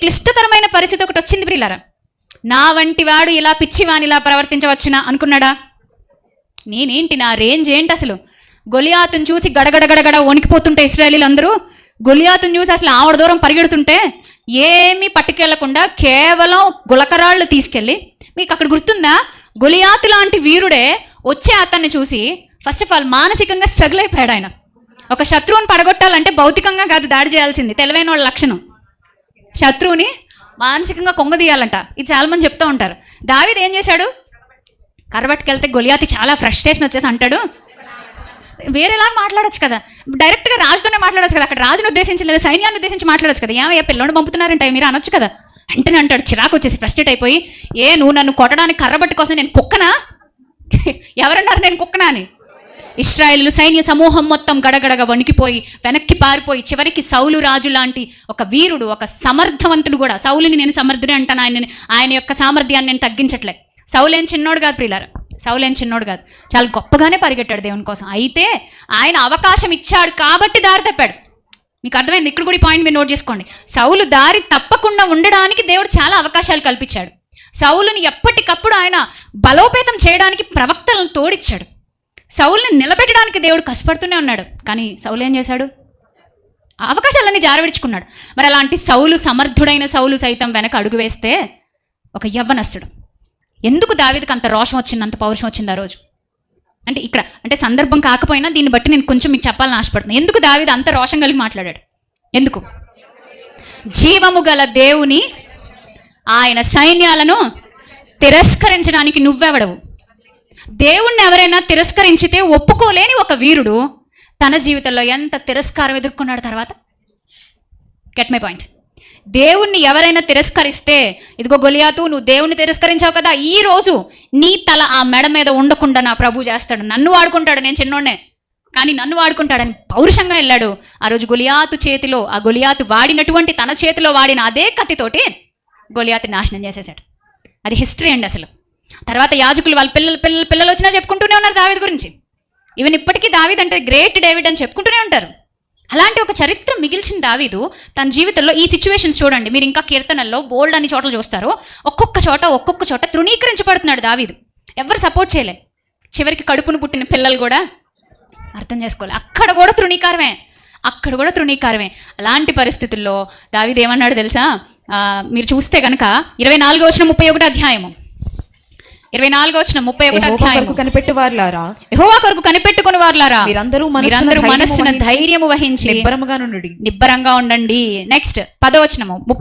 క్లిష్టతరమైన పరిస్థితి ఒకటి వచ్చింది ప్రిలారా నా వంటి వాడు ఇలా పిచ్చివానిలా ప్రవర్తించవచ్చునా అనుకున్నాడా? నేనేంటి నా రేంజ్ ఏంటి అసలు? గొలియాతును చూసి గడగడ గడగడ వణికిపోతుంటే ఇస్రాయలీలు అందరూ గొలియాతుని చూసి అసలు ఆవిడ దూరం పరిగెడుతుంటే ఏమీ పట్టుకెళ్ళకుండా కేవలం గులకరాళ్ళు తీసుకెళ్ళి మీకు అక్కడ గుర్తుందా? గొలియాతు లాంటి వీరుడే వచ్చే అతన్ని చూసి ఫస్ట్ ఆఫ్ ఆల్ మానసికంగా స్ట్రగుల్ అయిపోయాడు ఆయన. ఒక శత్రువుని పడగొట్టాలంటే భౌతికంగా కాదు దాడి చేయాల్సింది. తెలివైన వాళ్ళ లక్షణం. శత్రువుని మానసికంగా కొంగదీయాలంట. ఇది చాలా మంది చెప్తూ ఉంటారు. దావిద్ ఏం చేశాడు? కరబట్టుకెళ్తే గొలియాతి చాలా ఫ్రస్ట్రేషన్ వచ్చేసి అంటాడు. వేరేలా మాట్లాడొచ్చు కదా. డైరెక్ట్గా రాజుతోనే మాట్లాడొచ్చు కదా. అక్కడ రాజును ఉద్దేశించి లేదా సైన్యాన్ని ఉద్దేశించి మాట్లాడొచ్చు కదా. ఏమయ్యా పిల్లోని పంపుతున్నారంటే మీరు అనొచ్చు కదా. వెంటనే అంటాడు చిరాకు వచ్చేసి ఫ్రస్ట్రేట్ అయిపోయి ఏ నువ్వు నన్ను కొట్టడానికి కర్రబట్టి కోసం నేను కుక్కనా? ఎవరన్నారు నేను కుక్కనా అని? ఇస్రాయేల్ సైన్య సమూహం మొత్తం గడగడగా వణికిపోయి వెనక్కి పారిపోయి చివరికి సౌలు రాజు లాంటి ఒక వీరుడు ఒక సమర్థవంతుడు కూడా. సౌలుని నేను సమర్థుడే అంటాను. ఆయన ఆయన యొక్క సామర్థ్యాన్ని నేను తగ్గించట్లే. సౌలేం చిన్నోడు కాదు ప్రియులారా? సౌలేం చిన్నోడు కాదు. చాలా గొప్పగానే పరిగెట్టాడు దేవుని కోసం. అయితే ఆయన అవకాశం ఇచ్చాడు కాబట్టి దారి తప్పాడు. మీకు అర్థమైంది? ఇక్కడ కూడా ఈ పాయింట్ మీరు నోట్ చేసుకోండి. సౌలు దారి తప్పకుండా ఉండడానికి దేవుడు చాలా అవకాశాలు కల్పించాడు. సౌలుని ఎప్పటికప్పుడు ఆయన బలోపేతం చేయడానికి ప్రవక్తలను తోడిచ్చాడు. సౌల్ని నిలబెట్టడానికి దేవుడు కష్టపడుతూనే ఉన్నాడు. కానీ సౌలు ఏం చేశాడు? అవకాశాలన్నీ జారవిడుచుకున్నాడు. మరి అలాంటి సౌలు సమర్థుడైన సౌలు సైతం వెనక అడుగు వేస్తే ఒక యవ్వనస్తుడు. ఎందుకు దావిదికి అంత రోషం వచ్చింది అంత పౌరుషం వచ్చింది ఆ రోజు? అంటే ఇక్కడ అంటే సందర్భం కాకపోయినా దీన్ని బట్టి నేను కొంచెం మీకు చెప్పాలని ఆశపడుతున్నాను ఎందుకు దావిది అంత రోషం కలిగి మాట్లాడాడు? ఎందుకు? జీవము గల దేవుని ఆయన సైన్యాలను తిరస్కరించడానికి నువ్వెవడవు? దేవుణ్ణి ఎవరైనా తిరస్కరించితే ఒప్పుకోలేని ఒక వీరుడు తన జీవితంలో ఎంత తిరస్కారం ఎదుర్కొన్నాడు తర్వాత? గెట్ మై పాయింట్ దేవుణ్ణి ఎవరైనా తిరస్కరిస్తే ఇదిగో గొలియాతు నువ్వు దేవుణ్ణి తిరస్కరించావు కదా ఈ రోజు నీ తల ఆ మెడ మీద ఉండకుండా నా ప్రభు చేస్తాడు. నన్ను వాడుకుంటాడు నేను చిన్నోడ్నే. కానీ నన్ను వాడుకుంటాడని పౌరుషంగా వెళ్ళాడు. ఆ రోజు గొలియాతు చేతిలో ఆ గొలియాతు వాడినటువంటి తన చేతిలో వాడిన అదే కత్తితోటి గొలియాతు నాశనం చేసేసాడు అది హిస్టరీ అండి అసలు. తర్వాత యాజకులు వాళ్ళ పిల్లలు పిల్లలు పిల్లలు వచ్చినా చెప్పుకుంటూనే ఉన్నారు దావిద్ గురించి. ఈవెన్ ఇప్పటికీ దావిద్ అంటే గ్రేట్ డేవిడ్ అని చెప్పుకుంటూనే ఉంటారు. అలాంటి ఒక చరిత్ర మిగిల్చిన దావీదు తన జీవితంలో ఈ సిచ్యువేషన్స్ చూడండి. మీరు ఇంకా కీర్తనల్లో బోల్డ్ అని చోట్ల చూస్తారు. ఒక్కొక్క చోట ఒక్కొక్క చోట తృణీకరించబడుతున్నాడు దావీదు. ఎవరు సపోర్ట్ చేయలే. చివరికి కడుపును పుట్టిన పిల్లలు కూడా అర్థం చేసుకోవాలి. అక్కడ కూడా తృణీకారమే. అక్కడ కూడా తృణీకారమే. అలాంటి పరిస్థితుల్లో దావీదు ఏమన్నాడు తెలుసా? మీరు చూస్తే కనుక ఇరవై నాలుగో వచ్చిన ముప్పై ఒకటి అధ్యాయము. ఇరవై నాలుగో వచ్చిన ముప్పై ఒకటి కొరకు కనిపెట్టు వారులారా యెహోవా కొరకు కనిపెట్టుకుని వారులారా? మీరందరూ మనస్సున మీరందరూ మనస్సున వహించి ధైర్యము వహించి నిబ్బరముగా నుండి నిబ్బరంగా ఉండండి. నెక్స్ట్ పదవచనము